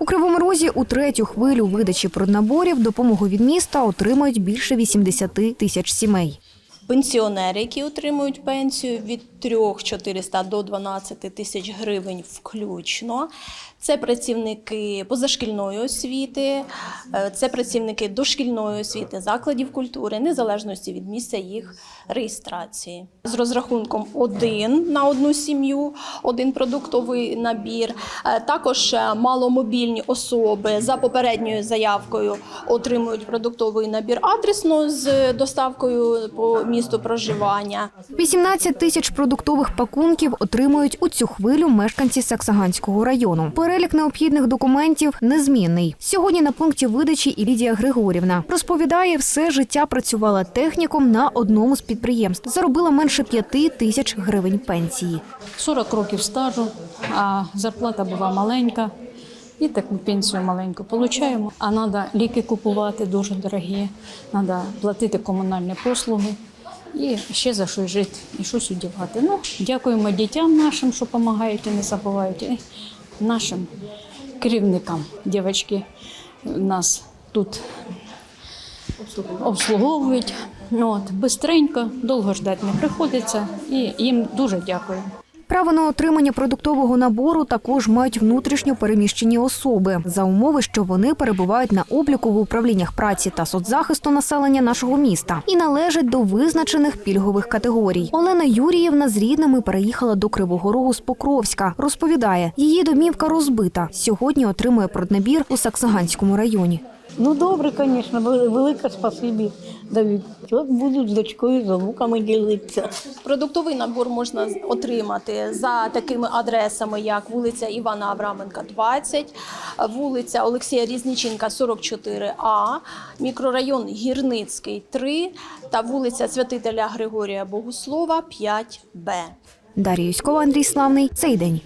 У Кривому Розі у третю хвилю видачі проднаборів допомогу від міста отримають більше 80 тисяч сімей. Пенсіонери, які отримують пенсію від 3 400 до 12 тисяч гривень включно. Це працівники позашкільної освіти, е, це працівники дошкільної освіти, закладів культури, незалежності від місця їх реєстрації. З розрахунком один на одну сім'ю, один продуктовий набір. Е, Також е, маломобільні особи за попередньою заявкою отримують продуктовий набір адресно з доставкою по місту проживання. 18 тисяч продуктових пакунків отримують у цю хвилю мешканці Саксаганського району. Перелік необхідних документів незмінний. Сьогодні на пункті видачі і Лідія Григорівна розповідає, все життя працювала техніком на одному з підприємств. Заробила менше 5 тисяч гривень пенсії. 40 років стажу, а зарплата була маленька. І таку пенсію маленьку получаємо. А треба ліки купувати дуже дорогі, треба платити комунальні послуги і ще за що жити і щось одягати. Ну, дякуємо дітям нашим, що допомагають і не забувають, і нашим керівникам. Дівчатки нас тут обслуговують. От, бистренько, довго ждати не приходиться, і їм дуже дякую. Право на отримання продуктового набору також мають внутрішньо переміщені особи за умови, що вони перебувають на обліку в управліннях праці та соцзахисту населення нашого міста і належать до визначених пільгових категорій. Олена Юріївна з рідними переїхала до Кривого Рогу з Покровська. Розповідає, її домівка розбита. Сьогодні отримує проднабір у Саксаганському районі. Ну добре, звісно, велике спасибі дають. От будуть з дочкою, з онуками ділитися. Продуктовий набор можна отримати за такими адресами, як вулиця Івана Авраменка, 20, вулиця Олексія Різниченка, 44А, мікрорайон Гірницький, 3 та вулиця Святителя Григорія Богослова, 5Б. Дар'я Юськова, Андрій Славний. Цей день.